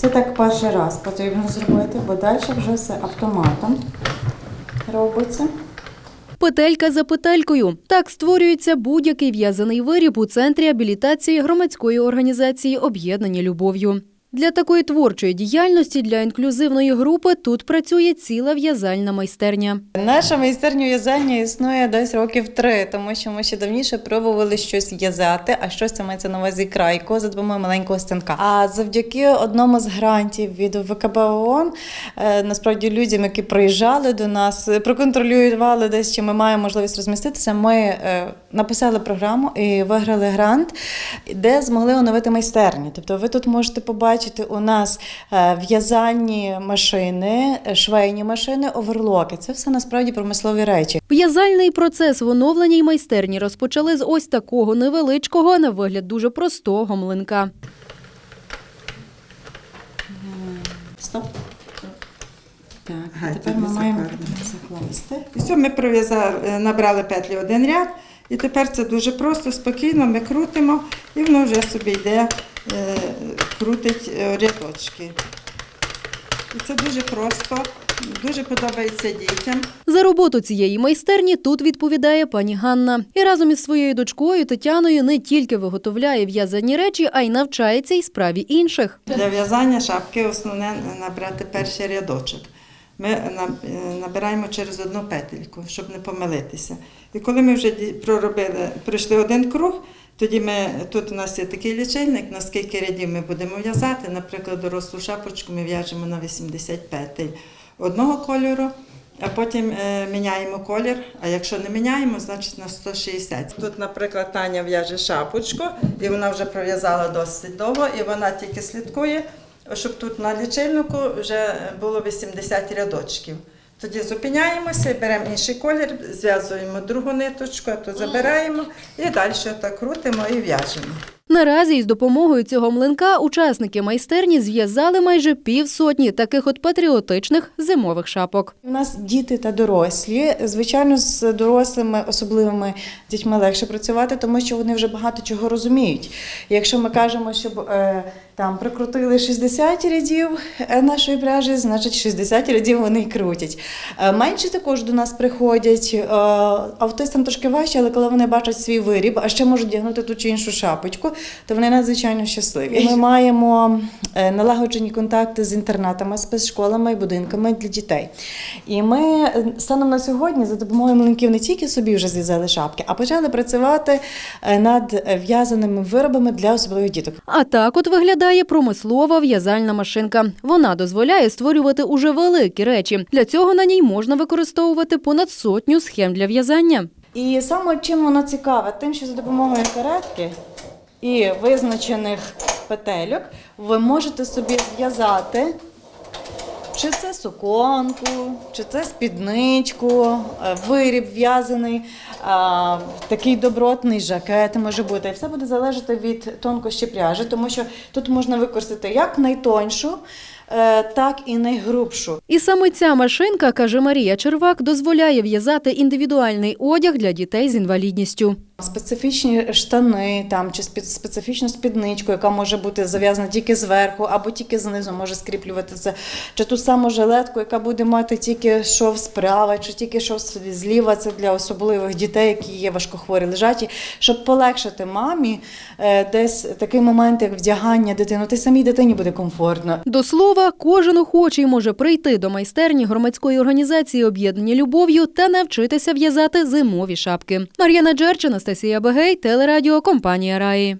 Це так перший раз потрібно зробити, бо далі вже все автоматом робиться. Петелька за петелькою. Так створюється будь-який в'язаний виріб у центрі абілітації громадської організації Об'єднання любов'ю. Для такої творчої діяльності для інклюзивної групи тут працює ціла в'язальна майстерня. Наша майстерня в'язання існує десь років три, тому що ми ще давніше пробували щось в'язати, а щось це мається на увазі крайку за допомогою маленького станка. А завдяки одному з грантів від ВКБ ООН, е, насправді людям, які приїжджали до нас, проконтролювали десь, чи ми маємо можливість розміститися. Ми е, написали програму і виграли грант, де змогли оновити майстерні. Тобто, ви тут можете побачити у нас е, в'язальні машини, е, швейні машини, оверлоки. Це все насправді промислові речі. В'язальний процес в оновленій майстерні розпочали з ось такого невеличкого, на вигляд дуже простого млинка. Стоп. Так, тепер ми маємо закласти. І все, ми пров'язали, е, набрали петлі один ряд, і тепер це дуже просто, спокійно ми крутимо, і воно вже собі йде, е, крутить е, рядочки. І це дуже просто, дуже подобається дітям. За роботу цієї майстерні тут відповідає пані Ганна. І разом із своєю дочкою Тетяною не тільки виготовляє в'язані речі, а й навчається й справі інших. Для в'язання шапки основне набрати перший рядочок. Ми набираємо через одну петельку, щоб не помилитися. І коли ми вже проробили, пройшли один круг, тоді ми, тут у нас є такий лічильник, на скільки рядів ми будемо в'язати. Наприклад, дорослу шапочку ми в'яжемо на 80 петель одного кольору, а потім е, міняємо колір. А якщо не міняємо, значить на 160. Тут, наприклад, Таня в'яже шапочку, і вона вже пров'язала досить довго, і вона тільки слідкує, щоб тут на лічильнику вже було 80 рядочків. Тоді зупиняємося, беремо інший колір, зв'язуємо другу ниточку, а то забираємо і далі так крутимо і в'яжемо. Наразі із допомогою цього млинка учасники майстерні зв'язали майже півсотні таких от патріотичних зимових шапок. У нас діти та дорослі. Звичайно, з дорослими особливими дітьми легше працювати, тому що вони вже багато чого розуміють. Якщо ми кажемо, щоб е, там прикрутили 60 рядів е, нашої пряжі, значить 60 рядів вони крутять. Е, менші також до нас приходять. Автистам трошки важче, але коли вони бачать свій виріб, а ще можуть дягнути ту чи іншу шапочку, то вони надзвичайно щасливі. Ми маємо е, налагоджені контакти з інтернатами, спецшколами і будинками для дітей. І ми е, станом на сьогодні за допомогою млинків не тільки собі вже зв'язали шапки, а почали працювати е, над е, в'язаними виробами для особливих діток. А так от виглядає промислова в'язальна машинка. Вона дозволяє створювати уже великі речі. Для цього на ній можна використовувати понад сотню схем для в'язання. І саме чим воно цікаве, тим, що за допомогою каретки і визначених петельок ви можете собі зв'язати. Чи це суконку, чи це спідничку, е, виріб в'язаний, такий добротний жакет може бути. Все буде залежати від тонкощі пряжі, тому що тут можна використати як найтоншу, е, так і найгрубшу. І саме ця машинка, каже Марія Червак, дозволяє в'язати індивідуальний одяг для дітей з інвалідністю. Специфічні штани там чи спе- специфічну спідничку, яка може бути зав'язана тільки зверху або тільки знизу, може скріплюватися, чи ту саму жилетку, яка буде мати тільки шов справа, чи тільки шов зліва. Це для особливих дітей, які є важкохворі лежаті, щоб полегшити мамі е, десь такий момент, як вдягання дитини. Ти самій дитині буде комфортно. До слова, кожен охочий може прийти до майстерні громадської організації Об'єднані любов'ю та навчитися в'язати зимові шапки. Мар'яна Джерч, Анастасія Бегей, телерадіо компанія Раї.